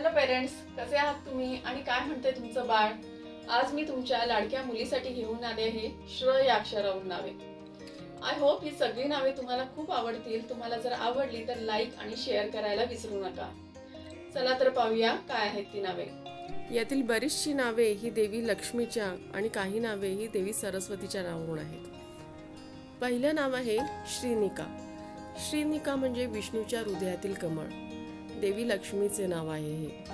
Hello parents कसे आहात तुम्ही? आणि काय म्हणते तुमचं बाळ? आज मी तुमच्या लाडक्या मुलीसाठी घेऊन आले आहे श्र या अक्षरावरून नावे. आय होप ही सगळी नावे तुम्हाला खूप आवडतील. तुम्हाला जर आवडली तर लाईक आणि शेअर करायला विसरू नका. चला तर पाहूया काय आहेत ती नावे. यातील बरीचशी नावे ही देवी लक्ष्मीच्या आणि काही नावे ही देवी सरस्वतीच्या नावावरून आहेत. पहिलं नाव आहे श्रीनिका. श्रीनिका म्हणजे विष्णूच्या हृदयातील कमळ. देवी लक्ष्मीचे नाव आहे हे.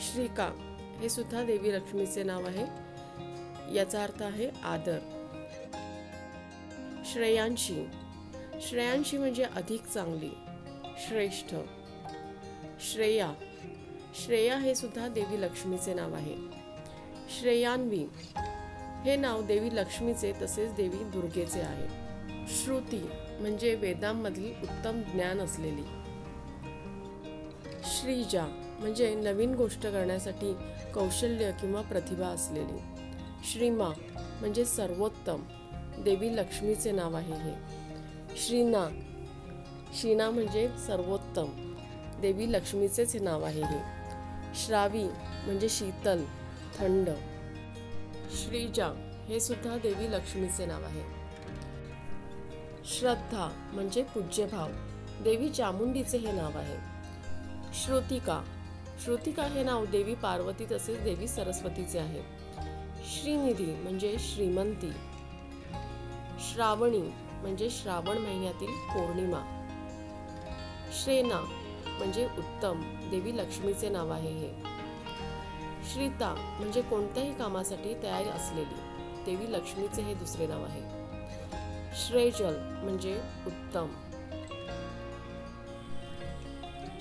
श्रीका हे सुद्धा देवी लक्ष्मीचे नाव आहे. याचा अर्थ आहे आदर. श्रेयांशी. श्रेयांशी म्हणजे अधिक चांगली श्रेष्ठ. श्रेया. श्रेया हे सुद्धा देवी लक्ष्मीचे नाव आहे. श्रेयान्वी हे नाव देवी लक्ष्मीचे तसेच देवी दुर्गेचे आहे. श्रुती म्हणजे वेदांमधील उत्तम ज्ञान असलेली. श्रीजा म्हणजे नवीन गोष्ट करण्यासाठी कौशल्य किंवा प्रतिभा असलेली. श्रीमा म्हणजे सर्वोत्तम. देवी लक्ष्मीचे नाव आहे हे. श्रीना श्रीना म्हणजे सर्वोत्तम. देवी लक्ष्मीचेच हे नाव आहे हे. श्रावी म्हणजे शीतल थंड. श्रीजा हे सुद्धा देवी लक्ष्मीचे नाव आहे. श्रद्धा म्हणजे पूज्यभाव. देवी चामुंडीचे हे नाव आहे. श्रुतिका. श्रुतिका हे नाव देवी पार्वती तसेच देवी सरस्वतीचे आहे. श्रीनिधी म्हणजे श्रीमंती. श्रावणी म्हणजे श्रावण महिन्यातील पौर्णिमा. श्रेना म्हणजे उत्तम देवी लक्ष्मीचे नाव आहे हे. श्रीता म्हणजे कोणत्याही कामासाठी तयार असलेली देवी लक्ष्मीचे हे दुसरे नाव आहे. श्रेजल म्हणजे उत्तम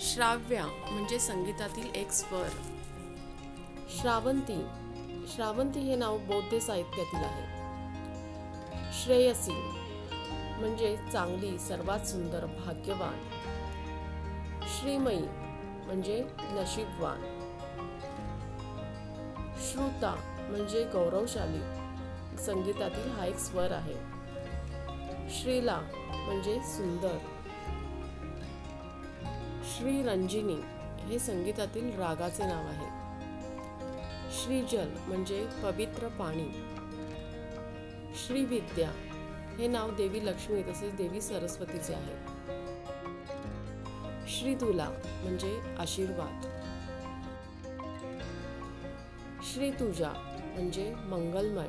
श्राव्या म्हणजे संगीतातील एक स्वर. श्रावंती. श्रावंती हे नाव बौद्ध साहित्यातील आहे. श्रेयसी म्हणजे चांगली सर्वात सुंदर भाग्यवान. श्रीमयी म्हणजे नशीबवान. श्रुता म्हणजे गौरवशाली. संगीतातील हा एक स्वर आहे. श्रीला म्हणजे सुंदर. श्रीरंजिनी हे संगीतातील रागाचे नाव आहे. श्रीजल म्हणजे पवित्र पाणी. श्रीविद्या हे नाव देवी लक्ष्मी तसेच देवी सरस्वतीचे आहे. श्रीतुला म्हणजे आशीर्वाद. श्रीतुजा म्हणजे मंगलमय.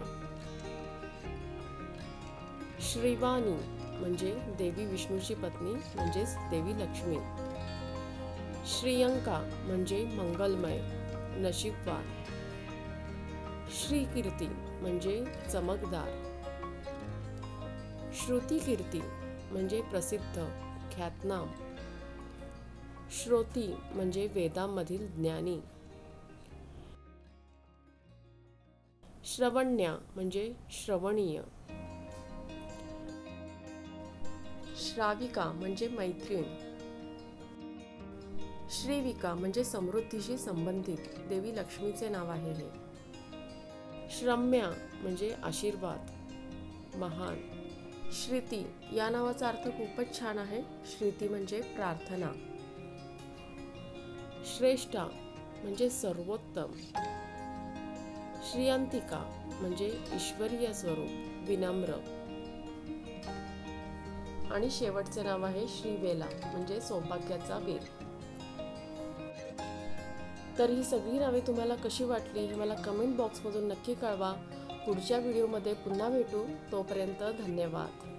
श्रीवाणी म्हणजे देवी विष्णूची पत्नी म्हणजेच देवी लक्ष्मी. श्रीयंका म्हणजे मंगलमय नशीबवान. श्रीकीर्ती म्हणजे चमकदार. श्रुतिकीर्ती म्हणजे प्रसिद्ध ख्यातनाम. श्रोती म्हणजे वेदांमधील ज्ञानी. श्रवण्या म्हणजे श्रवणीय. श्राविका म्हणजे मैत्रीण. श्रीविका म्हणजे समृद्धीशी संबंधित. देवी लक्ष्मीचे नाव आहे हे. श्रम्या म्हणजे आशीर्वाद. महान. श्रुती या नावाचा अर्थ खूपच छान आहे. श्रुती म्हणजे प्रार्थना. श्रेष्ठा म्हणजे सर्वोत्तम. श्रियांतिका म्हणजे ईश्वरीय स्वरूप विनम्र. आणि शेवटचे नाव आहे श्रीवेला म्हणजे सौभाग्याचा वेल तर ही सगळी नावे तुम्हाला कशी वाटली हे मला कमेंट बॉक्समधून नक्की कळवा. पुढच्या व्हिडिओमध्ये पुन्हा भेटू. तोपर्यंत धन्यवाद.